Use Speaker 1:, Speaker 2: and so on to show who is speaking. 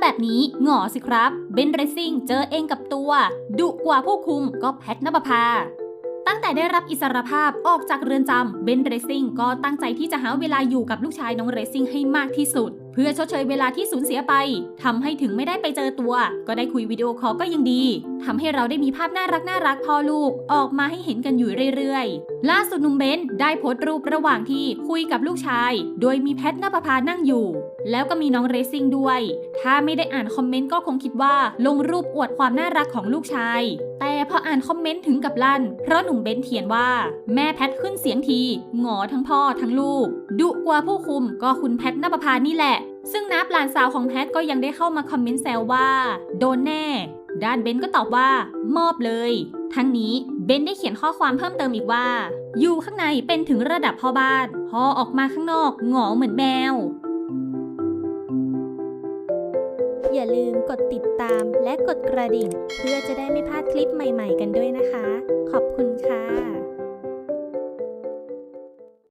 Speaker 1: แบบนี้หงอสิครับเบนเรซิ่งเจอเองกับตัว ดุกว่าผู้คุมก็แพทนปภาตั้งแต่ได้รับอิสรภาพออกจากเรือนจำเบนเรซิ่งก็ตั้งใจที่จะหาเวลาอยู่กับลูกชายน้องเรซิ่งให้มากที่สุดเพื่อชดเชยเวลาที่สูญเสียไปทำให้ถึงไม่ได้ไปเจอตัว ก็ได้คุยวิดีโอคอลก็ยังดีทำให้เราได้มีภาพน่ารักน่ารักพ่อลูกออกมาให้เห็นกันอยู่เรื่อยๆ ล่าสุดหนุ่มเบนได้โพสต์รูประหว่างที่คุยกับลูกชาย โดยมีแพทนปภานั่งอยู่ แล้วก็มีน้องเรซิ่งด้วย ถ้าไม่ได้อ่านคอมเมนต์ก็คงคิดว่าลงรูปอวดความน่ารักของลูกชาย แต่พออ่านคอมเมนต์ถึงกับลั่น เพราะหนุ่มเบนเขียนว่า แม่แพทขึ้นเสียงทีหงอทั้งพ่อทั้งลูกดุกว่าผู้คุมก็คุณแพทนปภานี่แหละ ซึ่งนับหลานสาวของแพทก็ยังได้เข้ามาคอมเมนต์แซวว่า โดนแน่ ด้านเบนก็ตอบว่ามอบเลย ทั้งนี้เบนได้เขียนข้อความเพิ่มเติมอีกว่า อยู่ข้างในเป็นถึงระดับพ่อบ้าน พอออกมาข้างนอกหงอเหมือนแมว
Speaker 2: อย่าลืมกดติดตามและกดกระดิ่ง เพื่อจะได้ไม่พลาดคลิปใหม่ ๆ กันด้วยนะคะ ขอบคุณ